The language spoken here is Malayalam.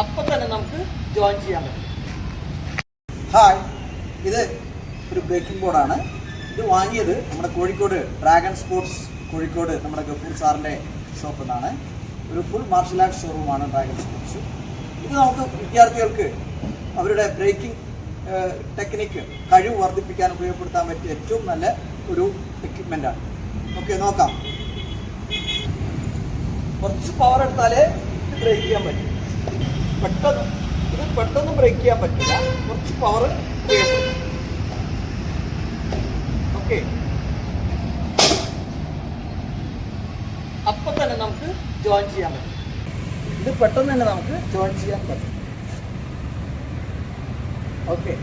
നമുക്ക് ജോയിൻ ചെയ്യാൻ പറ്റും. ഹായ് ഇത് ഒരു ബ്രേക്കിംഗ് ബോർഡാണ് ഇത് വാങ്ങിയത് നമ്മുടെ കോഴിക്കോട് ഡ്രാഗൺ സ്പോർട്സ് കോഴിക്കോട് നമ്മുടെ ഗഫൂർ സാറിന്റെ ഷോപ്പിൽ നിന്നാണ് ഒരു ഫുൾ മാർഷൽ ആർട്സ് ഷോറൂമാണ് ഡ്രാഗൺ സ്പോർട്സ് ഇത് നമുക്ക് വിദ്യാർത്ഥികൾക്ക് അവരുടെ ബ്രേക്കിംഗ് ടെക്നിക്ക് കഴിവ് വർദ്ധിപ്പിക്കാൻ ഉപയോഗപ്പെടുത്താൻ പറ്റിയ ഏറ്റവും നല്ല ഒരു എക്യുപ്മെന്റാണ് ഓക്കെ നോക്കാം. കുറച്ച് പവർ എടുത്താലേ ബ്രേക്ക് ചെയ്യാൻ പറ്റും. പെട്ടെന്ന് ഇത് പെട്ടെന്ന് ബ്രേക്ക് ചെയ്യാൻ പറ്റില്ല. കുറച്ച് പവർ ഓക്കെ അപ്പം തന്നെ നമുക്ക് ജോയിൻ ചെയ്യാൻ പറ്റും. ഇത് പെട്ടെന്ന് തന്നെ നമുക്ക് ജോയിൻ ചെയ്യാൻ പറ്റും. ഓക്കെ